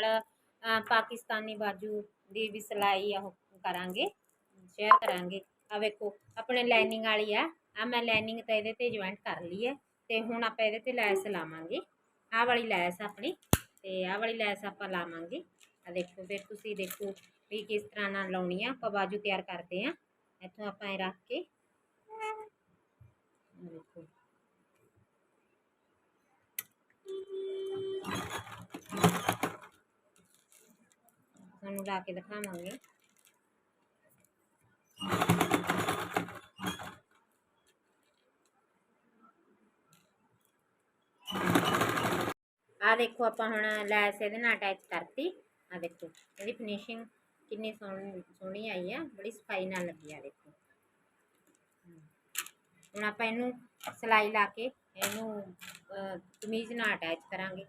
ਨਾਲ ਪਾਕਿਸਤਾਨੀ ਬਾਜੂ ਦੀ ਵੀ ਸਿਲਾਈ ਉਹ ਕਰਾਂਗੇ ਸ਼ੇਅਰ ਕਰਾਂਗੇ। ਆ ਵੇਖੋ, ਆਪਣੇ ਲਾਈਨਿੰਗ ਵਾਲੀ ਆ ਆ ਮੈਂ ਲਾਈਨਿੰਗ ਤਾਂ ਇਹਦੇ ਤੇ ਜੁਆਇੰਟ ਕਰ ਲਈ ਹੈ ਤੇ ਹੁਣ ਆਪਾਂ ਇਹਦੇ ਤੇ ਲੈਸ ਲਾਵਾਂਗੇ। ਆਹ ਵਾਲੀ ਲੈਸ ਆਪਣੀ, ਤੇ ਆਹ ਵਾਲੀ ਲੈਸ ਆਪਾਂ ਲਾਵਾਂਗੇ। ਆ ਦੇਖੋ, ਫਿਰ ਤੁਸੀਂ ਦੇਖੋ ਵੀ ਕਿਸ ਤਰ੍ਹਾਂ ਨਾਲ ਲਾਉਣੀ ਆ, ਆਪਾਂ ਬਾਜੂ ਤਿਆਰ ਕਰਦੇ ਆ। ਇੱਥੋਂ ਆਪਾਂ ਇਹ ਰੱਖ ਕੇ ਦੇਖੋ ਤੁਹਾਨੂੰ ਲਾ ਕੇ ਦਿਖਾਵਾਂਗੇ। ਆ ਦੇਖੋ ਆਪਾਂ ਹੁਣ ਲੈਸ ਇਹਦੇ ਨਾਲ ਅਟੈਚ ਕਰਤੀ। ਆ ਦੇਖੋ, ਇਹਦੀ ਫਿਨਿਸ਼ਿੰਗ ਕਿੰਨੀ ਸੋਹਣੀ ਸੋਹਣੀ ਆਈ ਆ, ਬੜੀ ਸਫ਼ਾਈ ਨਾਲ ਲੱਗੀ ਆ ਦੇਖੋ। ਹੁਣ ਆਪਾਂ ਇਹਨੂੰ ਸਿਲਾਈ ਲਾ ਕੇ ਇਹਨੂੰ ਕਮੀਜ਼ ਨਾਲ ਅਟੈਚ ਕਰਾਂਗੇ।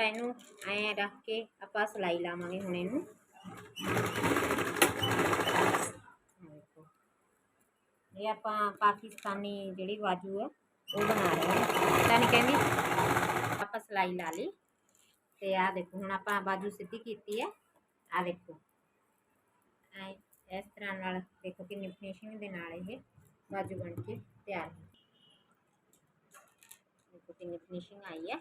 ਆਪਾਂ ਇਹਨੂੰ ਐਂ ਰੱਖ ਕੇ ਆਪਾਂ ਸਿਲਾਈ ਲਾਵਾਂਗੇ ਹੁਣ ਇਹਨੂੰ ਆਹ ਦੇਖੋ ਇਹ ਆਪਾਂ ਪਾਕਿਸਤਾਨੀ ਜਿਹੜੀ ਬਾਜੂ ਆ ਉਹ ਬਣਾ ਰਹੇ ਹਾਂ ਤਾਂ ਨਹੀਂ ਕਹਿੰਦੀ ਆਪਾਂ ਸਿਲਾਈ ਲਾ ਲਈ ਤੇ ਆਹ ਦੇਖੋ ਹੁਣ ਆਪਾਂ ਬਾਜੂ ਸਿੱਧੀ ਕੀਤੀ ਹੈ ਆਹ ਦੇਖੋ ਐਂ ਇਸ ਤਰ੍ਹਾਂ ਨਾਲ ਦੇਖੋ ਕਿੰਨੀ ਫਿਨਿਸ਼ਿੰਗ ਦੇ ਨਾਲ ਇਹ ਬਾਜੂ ਬਣ ਕੇ ਤਿਆਰ ਹੈ ਦੇਖੋ ਕਿੰਨੀ ਫਿਨਿਸ਼ਿੰਗ ਆਈ ਹੈ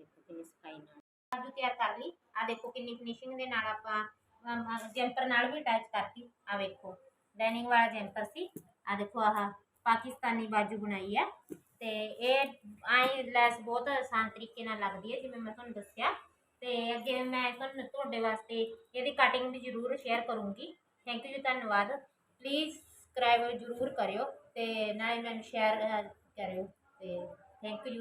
ਦੇਖੋ ਕਿੰਨੀ ਸਫ਼ਾਈ ਨਾਲ। ਬਾਜੂ ਤਿਆਰ ਕਰ ਲਈ। ਆ ਦੇਖੋ ਕਿੰਨੀ ਫਿਨਿਸ਼ਿੰਗ ਦੇ ਨਾਲ ਆਪਾਂ ਜੈਂਪਰ ਨਾਲ ਵੀ ਅਟੈਚ ਕਰਤੀ। ਆ ਵੇਖੋ ਲਾਈਨਿੰਗ ਵਾਲਾ ਜੈਂਪਰ ਸੀ। ਆ ਦੇਖੋ, ਆਹ ਪਾਕਿਸਤਾਨੀ ਬਾਜੂ ਬਣਾਈ ਹੈ। ਤੇ ਇਹ ਆਈ ਲੈਸ ਬਹੁਤ ਆਸਾਨ ਤਰੀਕੇ ਨਾਲ ਲੱਗਦੀ ਹੈ, ਜਿਵੇਂ ਮੈਂ ਤੁਹਾਨੂੰ ਦੱਸਿਆ। ਤੇ ਅੱਗੇ ਮੈਂ ਤੁਹਾਨੂੰ, ਤੁਹਾਡੇ ਵਾਸਤੇ ਇਹਦੀ ਕਟਿੰਗ ਵੀ ਜ਼ਰੂਰ ਸ਼ੇਅਰ ਕਰੂੰਗੀ। ਥੈਂਕ ਯੂ ਜੀ, ਧੰਨਵਾਦ। ਪਲੀਜ਼ ਸਬਸਕ੍ਰਾਈਬ ਜ਼ਰੂਰ ਕਰਿਓ ਤੇ ਨਾਲੇ ਮੈਨੂੰ ਸ਼ੇਅਰ ਕਰਿਓ। ਤੇ ਥੈਂਕ ਯੂ